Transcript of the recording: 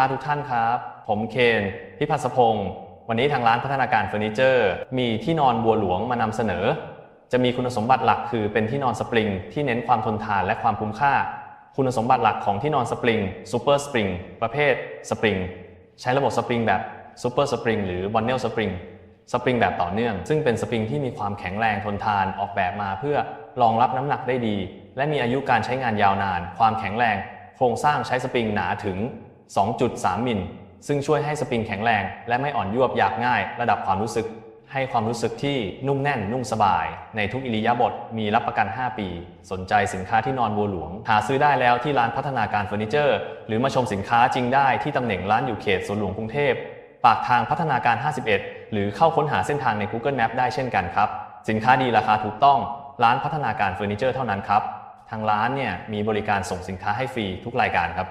าทุกท่านครับ ผมเคนพิพัฒพงศ์วันนี้ทางร้านพัฒนาการเฟอร์นิเจอร์ มีที่นอนบัวหลวงมานำเสนอ จะมีคุณสมบัติหลักคือเป็นที่นอนสปริง ที่เน้นความทนทานและความคุ้มค่า คุณสมบัติหลักของที่นอนสปริงซูเปอร์สปริงประเภทสปริงใช้ระบบสปริงแบบซูเปอร์สปริงหรือบอนเนลสปริงสปริงแบบต่อเนื่อง ซึ่งเป็นสปริงที่มีความแข็งแรงทนทานออกแบบมาเพื่อรองรับน้ำหนักได้ดี และมีอายุการใช้งานยาวนาน ความแข็งแรง โครงสร้างใช้สปริงหนาถึง 2.3 มิล ซึ่งช่วยให้สปริงแข็งแรง และไม่อ่อนยวบหยาบง่าย ระดับความรู้สึก ให้ความรู้สึกที่นุ่มแน่นนุ่มสบาย ในทุกอิริยาบถมีรับประกัน 5 ปี สนใจสินค้าที่นอนบัวหลวง หาซื้อได้แล้วที่ร้านพัฒนาการเฟอร์นิเจอร์ หรือมาชมสินค้าจริงได้ที่ตำแหน่งร้านอยู่เขตสวนหลวงกรุงเทพปากทางพัฒนาการ 51 หรือเข้าค้นหาเส้นทางใน Google Map ได้เช่นกันครับ สินค้าดีราคาถูกต้อง ร้านพัฒนาการเฟอร์นิเจอร์เท่านั้นครับ ทางร้านเนี่ยมีบริการส่งสินค้าให้ฟรีทุกรายการครับ